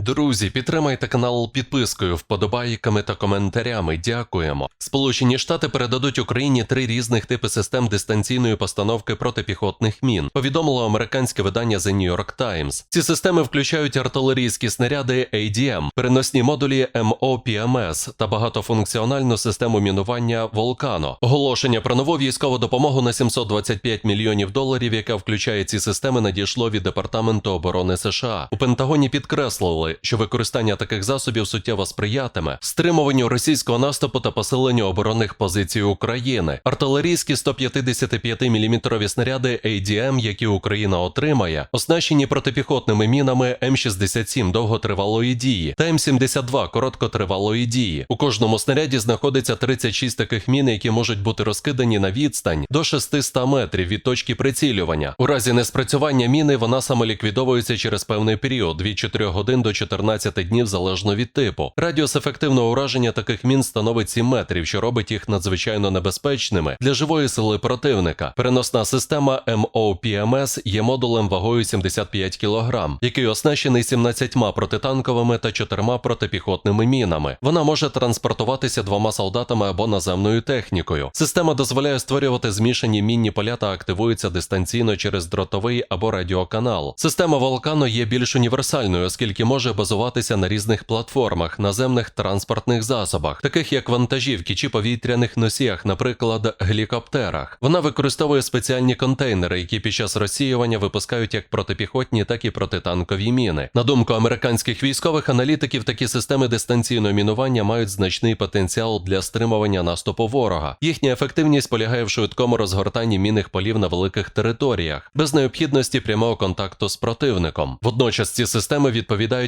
Друзі, підтримайте канал підпискою, вподобайками та коментарями. Дякуємо. Сполучені Штати передадуть Україні три різних типи систем дистанційної постановки протипіхотних мін. Повідомило американське видання The New York Times. Ці системи включають артилерійські снаряди ADM, переносні модулі MOPMS та багатофункціональну систему мінування Volcano. Оголошення про нову військову допомогу на 725 мільйонів доларів, яка включає ці системи, надійшло від Департаменту оборони США. У Пентагоні підкреслили, що використання таких засобів суттєво сприятиме стримуванню російського наступу та посиленню оборонних позицій України. Артилерійські 155 мм снаряди ADM, які Україна отримає, оснащені протипіхотними мінами М67 довготривалої дії та М72 короткотривалої дії. У кожному снаряді знаходиться 36 таких мін, які можуть бути розкидані на відстань до 600 метрів від точки прицілювання. У разі неспрацювання міни вона самоліквідовується через певний період від 4 годин до 14 днів залежно від типу. Радіус ефективного ураження таких мін становить 7 метрів, що робить їх надзвичайно небезпечними для живої сили противника. Переносна система MOPMS є модулем вагою 75 кг, який оснащений 17 протитанковими та 4 протипіхотними мінами. Вона може транспортуватися двома солдатами або наземною технікою. Система дозволяє створювати змішані мінні поля та активується дистанційно через дротовий або радіоканал. Система Волкано є більш універсальною, оскільки може базуватися на різних платформах, наземних транспортних засобах, таких як вантажівки чи повітряних носіях, наприклад, гелікоптерах. Вона використовує спеціальні контейнери, які під час розсіювання випускають як протипіхотні, так і протитанкові міни. На думку американських військових аналітиків, такі системи дистанційного мінування мають значний потенціал для стримування наступу ворога. Їхня ефективність полягає в швидкому розгортанні мінних полів на великих територіях, без необхідності прямого контакту з противником. Водночас ці системи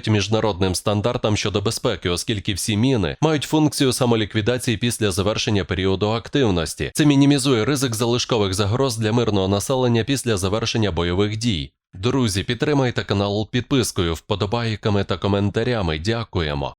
відповідають міжнародним стандартам щодо безпеки, оскільки всі міни мають функцію самоліквідації після завершення періоду активності. Це мінімізує ризик залишкових загроз для мирного населення після завершення бойових дій. Друзі, підтримайте канал підпискою, вподобайками та коментарями. Дякуємо.